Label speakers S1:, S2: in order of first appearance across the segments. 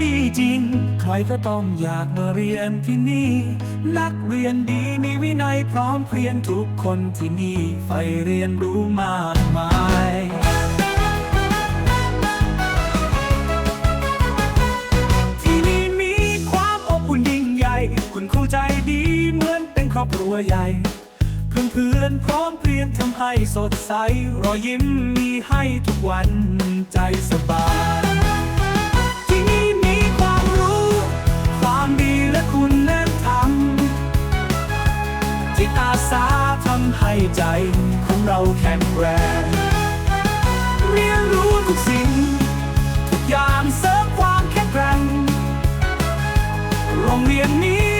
S1: จริง ใครก็ต้องอยากมาเรียนที่นี่ นักเรียนดีมีวินัยพร้อมเพรียนทุกคนที่นี่ใฝ่เรียนรู้มากมายที่นี่มีความอบอุ่นยิ่งใหญ่คุณครูใจดีเหมือนเป็นครอบครัวใหญ่ เพื่อนเพื่อนพร้อมเพรียนทำให้สดใส รอยยิ้มมีให้ทุกวันใจสบาย จิตอาสาทำให้ใจของเราแข็งแรง เรียนรู้ทุกสิ่ง ทุกอย่างเสริมความแข็งแกร่งโรงเรียนนี้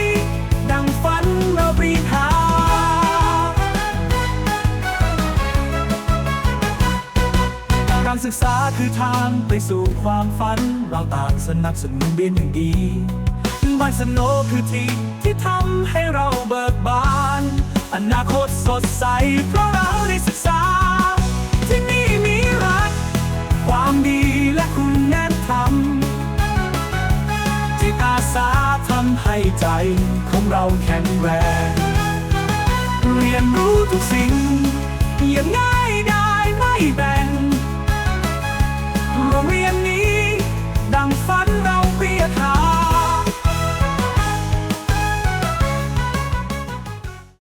S1: ดังฝันเราปรีหาการศึกษาคือทางไปสู่ความฝัน เราต่างสนับสนุนเรียนอย่างดีบ้านสโนคือที่ที่ทำให้ นาคตสดใส เพราะเราได้ศึกษา ที่นี่มีรัก ความดีและคุณธรรมที่อาสาทำให้ใจของเราแข็งแรง เรียนรู้ทุกสิ่ง